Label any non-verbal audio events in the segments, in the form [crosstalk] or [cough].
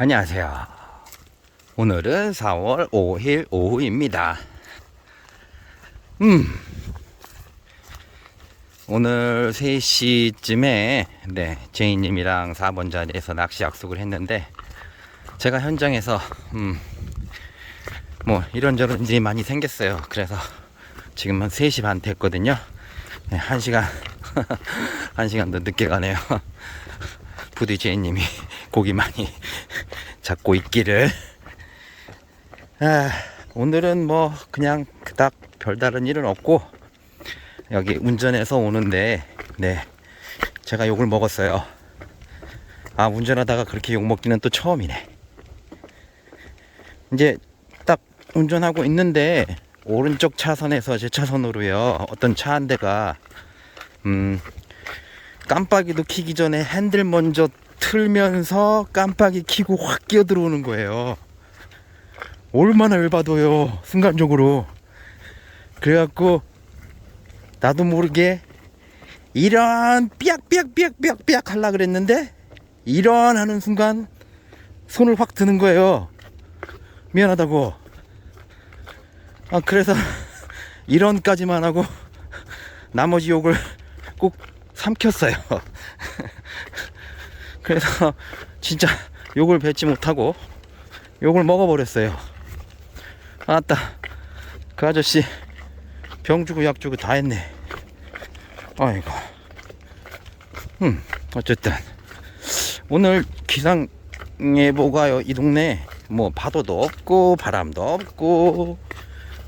안녕하세요. 오늘은 4월 5일 오후입니다. 음. 오늘 3시쯤에 네, 제이님이랑 4번 자리에서 낚시 약속을 했는데 제가 현장에서 음, 뭐 이런저런 일이 많이 생겼어요. 그래서 지금 한 3시 반 됐거든요. 네, 1시간 1시간 더 늦게 가네요. [laughs] 부디 제이님이 고기 많이 잡고 있기를. [laughs] 아, 오늘은 뭐 그냥 그닥 별다른 일은 없고 여기 운전해서 오는데 네 제가 욕을 먹었어요. 아 운전하다가 그렇게 욕 먹기는 또 처음이네. 이제 딱 운전하고 있는데 오른쪽 차선에서 제 차선으로요 어떤 차 한 대가 음 깜빡이도 켜기 전에 핸들 먼저 틀면서 깜빡이 켜고 확 끼어 들어오는 거예요. 얼마나 열받아요. 순간적으로. 그래갖고 나도 모르게 이런 삐약삐약삐약삐약삐약 하려 그랬는데 이런 하는 순간 손을 확 드는 거예요. 미안하다고. 아 그래서 [laughs] 이런까지만 하고 [laughs] 나머지 욕을 꼭 삼켰어요. [laughs] 그래서 [laughs] 진짜 욕을 뱉지 못하고 욕을 먹어버렸어요. 아따, 그 아저씨 병 주고 약 주고 다 했네. 아이고. 음, 어쨌든 오늘 기상 예보가요 이 동네 뭐 파도도 없고 바람도 없고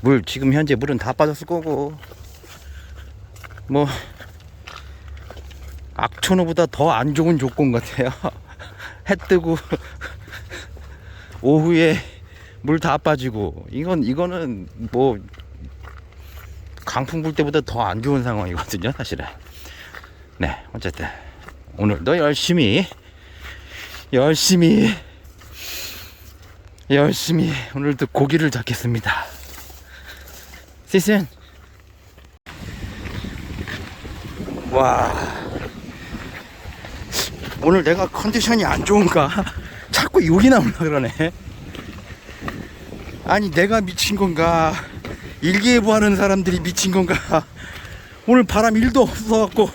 물 지금 현재 물은 다 빠졌을 거고 뭐 악천후보다 더 안 좋은 조건 같아요. [laughs] 해 뜨고 오후에 물 다 빠지고 이건 이거는 뭐 강풍 불 때보다 더 안 좋은 상황이거든요, 사실은. 네, 어쨌든 오늘도 열심히 열심히 열심히 오늘도 고기를 잡겠습니다. 시즌 와 오늘 내가 컨디션이 안 좋은가? 자꾸 욕이 나오나 그러네. 아니 내가 미친 건가? 일기예보 하는 사람들이 미친 건가? 오늘 바람 1도 없어갖고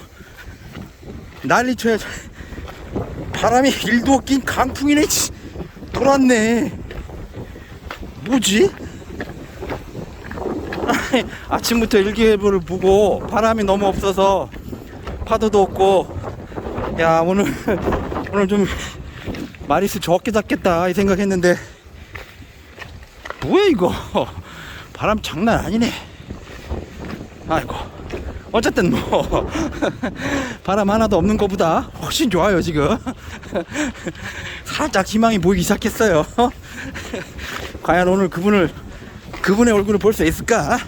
난리 쳐야 바람이 1도 없긴 강풍이네. 치. 돌았네. 뭐지? 아침부터 일기예보를 보고 바람이 너무 없어서 파도도 없고 야 오늘 [laughs] 오늘 좀 마리스 적게 잡겠다 이 생각했는데. 뭐야 이거? [laughs] 바람 장난 아니네. 아이고 어쨌든 뭐 [laughs] 바람 하나도 없는 것보다 훨씬 좋아요 지금. 살짝 희망이 보이기 시작했어요. 과연 오늘 그분을 그분의 얼굴을 볼 수 있을까?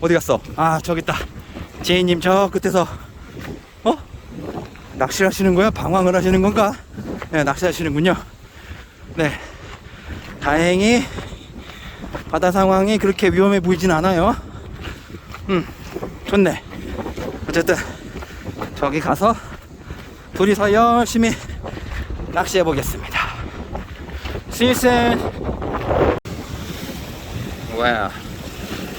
어디 갔어? 아 저기 있다. 제이님 저 끝에서 어 낚시를 하시는 거야? 방황을 하시는 건가? 네, 낚시하시는군요. 네. 다행히 바다 상황이 그렇게 위험해 보이진 않아요. 음, 좋네. 어쨌든 저기 가서 둘이서 열심히 낚시해 보겠습니다. 시즌 뭐야?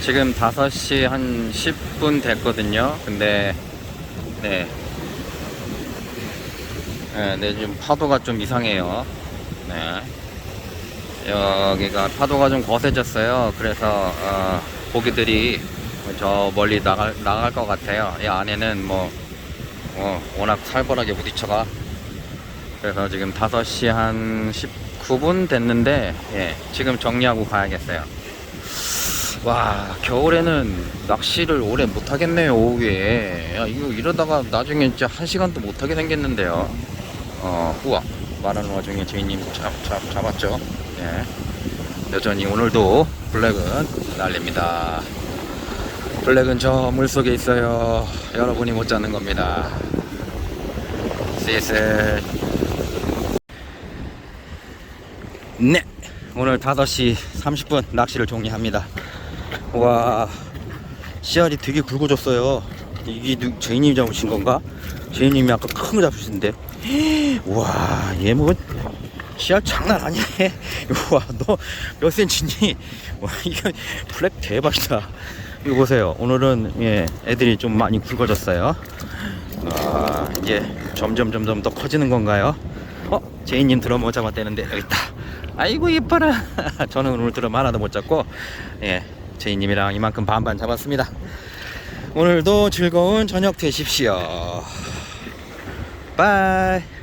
지금 5시 한 10분 됐거든요. 근데 네 네, 네, 지금 파도가 좀 이상해요. 네. 여기가 파도가 좀 거세졌어요. 그래서, 어, 고기들이 저 멀리 나갈, 나갈 것 같아요. 이 안에는 뭐, 어, 워낙 살벌하게 부딪혀가. 그래서 지금 5시 한 19분 됐는데, 예, 지금 정리하고 가야겠어요. 와, 겨울에는 낚시를 오래 못하겠네요, 오후에. 야, 이거 이러다가 나중에 진짜 한 시간도 못하게 생겼는데요. 어, 우와. 말하는 와중에 제이님 잡, 잡, 잡았죠. 예. 여전히 오늘도 블랙은 날립니다. 블랙은 저 물속에 있어요. 여러분이 못 잡는 겁니다. 시슬. 네. 오늘 5시 30분 낚시를 종료합니다. 와. 씨알이 되게 굵어졌어요. 이게 누, 제이님 잡으신 건가? 제이님이 아까 큰 거 잡으신데. [gasps] 와, 얘뭐 씨알 장난 아니네. [laughs] 와, 너 몇 센치니? [laughs] 와, 이거 블랙 대박이다. 이거 보세요. 오늘은 예, 애들이 좀 많이 굵어졌어요. 아, 이제 점점 점점 더 커지는 건가요? 어, 제이님 드럼 못 잡았다는데 여기 있다. 아이고 이뻐라. [laughs] 저는 오늘 드럼 하나도 못 잡고 예, 제이님이랑 이만큼 반반 잡았습니다. 오늘도 즐거운 저녁 되십시오. 바이.